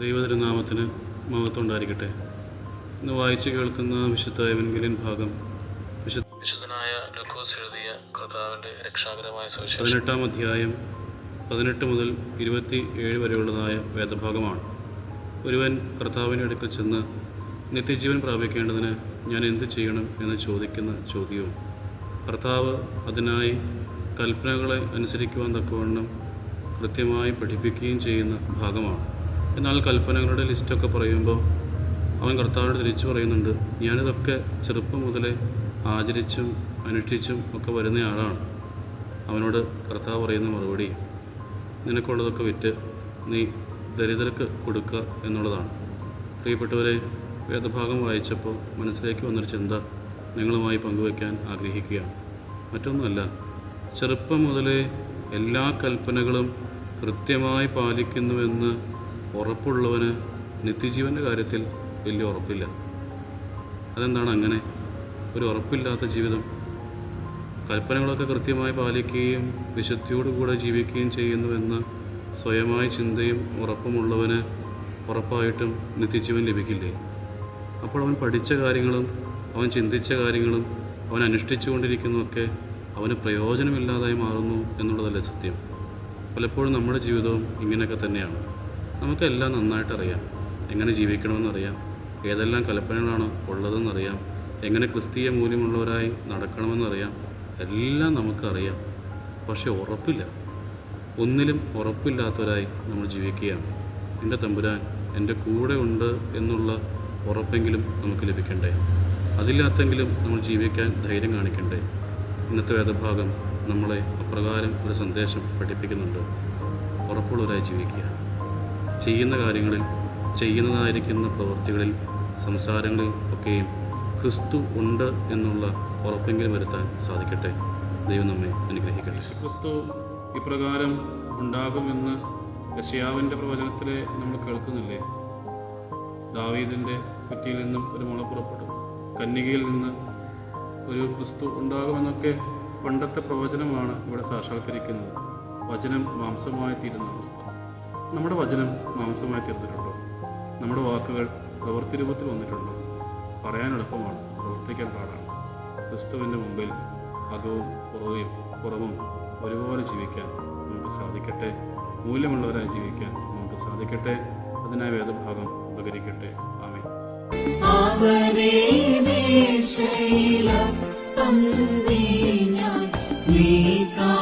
ദൈവതിരുനാമത്തിന് മഹത്വമുണ്ടായിരിക്കട്ടെ ഇന്ന് വായിച്ചു കേൾക്കുന്ന വിശുദ്ധ വെങ്കിലിൻ ഭാഗം വിശുദ്ധനായ ലൂക്കോസ് എഴുതിയ കർത്താവിന്റെ രക്ഷാകരമായ സുവിശേഷം. പതിനെട്ടാം അധ്യായം പതിനെട്ട് മുതൽ ഇരുപത്തി ഏഴ് വരെയുള്ളതായ വേദഭാഗമാണ്. ഒരുവൻ കർത്താവിന്റെ അടുക്കൽ ചെന്ന് നിത്യജീവൻ പ്രാപിക്കേണ്ടതിന് ഞാൻ എന്ത് ചെയ്യണം? എന്ന് ചോദിക്കുന്ന ചോദ്യവും കർത്താവ് അതിനായി കൽപ്പനകളെ അനുസരിക്കുവാൻ തക്കവണ്ണം കൃത്യമായി പഠിപ്പിക്കുകയും ചെയ്യുന്ന ഭാഗമാണ്. എന്നാൽ കൽപ്പനകളുടെ ലിസ്റ്റൊക്കെ പറയുമ്പോൾ അവൻ കർത്താവിനോട് തിരിച്ചു പറയുന്നുണ്ട് ഞാനിതൊക്കെ ചെറുപ്പം മുതലേ ആചരിച്ചും അനുഷ്ഠിച്ചും ഒക്കെ വരുന്നയാളാണ് അവനോട് കർത്താവ് പറയുന്ന മറുപടി നിനക്കുള്ളതൊക്കെ വിറ്റ് നീ ദരിദ്രർക്ക് കൊടുക്കുക എന്നുള്ളതാണ്. പ്രിയപ്പെട്ടവരെ വേദഭാഗം വായിച്ചപ്പോൾ മനസ്സിലേക്ക് വന്നൊരു ചിന്ത നിങ്ങളുമായി പങ്കുവയ്ക്കാൻ ആഗ്രഹിക്കുകയാണ്. മറ്റൊന്നുമല്ല ചെറുപ്പം മുതലേ എല്ലാ കൽപ്പനകളും കൃത്യമായി പാലിക്കുന്നുവെന്ന് ഉറപ്പുള്ളവന് നിത്യജീവന്റെ കാര്യത്തിൽ വലിയ ഉറപ്പില്ല. അതെന്താണ് അങ്ങനെ? ഒരു ഉറപ്പില്ലാത്ത ജീവിതം. കൽപ്പനകളൊക്കെ കൃത്യമായി പാലിക്കുകയും വിശുദ്ധിയോടുകൂടെ ജീവിക്കുകയും ചെയ്യുന്നുവെന്ന് സ്വയമായ ചിന്തയും ഉറപ്പുമുള്ളവന് ഉറപ്പായിട്ടും നിത്യജീവൻ ലഭിക്കില്ലേ? അപ്പോൾ അവൻ പഠിച്ച കാര്യങ്ങളും അവൻ ചിന്തിച്ച കാര്യങ്ങളും അവൻ അനുഷ്ഠിച്ചുകൊണ്ടിരിക്കുന്നതൊക്കെ അവന് പ്രയോജനമില്ലാതായി മാറുന്നു എന്നുള്ളതല്ലേ സത്യം. പലപ്പോഴും നമ്മുടെ ജീവിതവും ഇങ്ങനെയൊക്കെ തന്നെയാണ്. നമുക്കെല്ലാം നന്നായിട്ടറിയാം. എങ്ങനെ ജീവിക്കണമെന്നറിയാം. ഏതെല്ലാം കൽപ്പനകളാണ് ഉള്ളതെന്നറിയാം. എങ്ങനെ ക്രിസ്തീയ മൂല്യമുള്ളവരായി നടക്കണമെന്നറിയാം. എല്ലാം നമുക്കറിയാം. പക്ഷെ ഉറപ്പില്ല. ഒന്നിലും ഉറപ്പില്ലാത്തവരായി നമ്മൾ ജീവിക്കുകയാണ്. എന്റെ തമ്പുരാൻ എന്റെ കൂടെ ഉണ്ട് എന്നുള്ള ഉറപ്പെങ്കിലും നമുക്ക് ലഭിക്കണ്ടേ? അതില്ലാത്തെങ്കിലും നമ്മൾ ജീവിക്കാൻ ധൈര്യം കാണിക്കണ്ടേ? ഇന്നത്തെ വേദഭാഗം നമ്മളെ അപ്രകാരം ഒരു സന്ദേശം പഠിപ്പിക്കുന്നുണ്ട്. ഉറപ്പുള്ളവരായി ജീവിക്കുക. ചെയ്യുന്ന കാര്യങ്ങളിൽ ചെയ്യുന്നതായിരിക്കുന്ന പ്രവൃത്തികളിൽ സംസാരങ്ങളിൽ ഒക്കെയും ക്രിസ്തു ഉണ്ട് എന്നുള്ള ഉറപ്പെങ്കിലും വരുത്താൻ സാധിക്കട്ടെ. ദൈവം നമ്മെ അനുഗ്രഹിക്കട്ടെ. ക്രിസ്തു ഇപ്രകാരം ഉണ്ടാകുമെന്ന് യശയാവിന്റെ പ്രവചനത്തിലെ നമ്മൾ കേൾക്കുന്നില്ലേ? ദാവീദിന്റെ കുറ്റിയിൽ നിന്നും ഒരു മുള പുറപ്പെടും കന്നികയിൽ നിന്ന് ഒരു ക്രിസ്തു ഉണ്ടാകുമെന്നൊക്കെ പണ്ടത്തെ പ്രവചനമാണ് ഇവിടെ സാക്ഷാത്കരിക്കുന്നത്. വചനം മാംസമായി തീരുന്ന അവസ്ഥ. നമ്മുടെ വചനം മാംസമായി തീർന്നിട്ടുണ്ടോ? നമ്മുടെ വാക്കുകൾ പ്രവൃത്തി രൂപത്തിൽ വന്നിട്ടുണ്ടോ? പറയാൻ എളുപ്പമാണ്. പ്രവർത്തിക്കാൻ പാടാണ്. ക്രിസ്തുവിന്റെ മുമ്പിൽ അകവും പുറവും പുറവും ഒരുപോലെ ജീവിക്കാൻ നമുക്ക് സാധിക്കട്ടെ. മൂല്യമുള്ളവരായി ജീവിക്കാൻ നമുക്ക് സാധിക്കട്ടെ. അതിനായി വേദഭാഗം ഉപകരിക്കട്ടെ. ആമേ അവനെ മേശയിലപ്പം ഞാൻ നീ കാ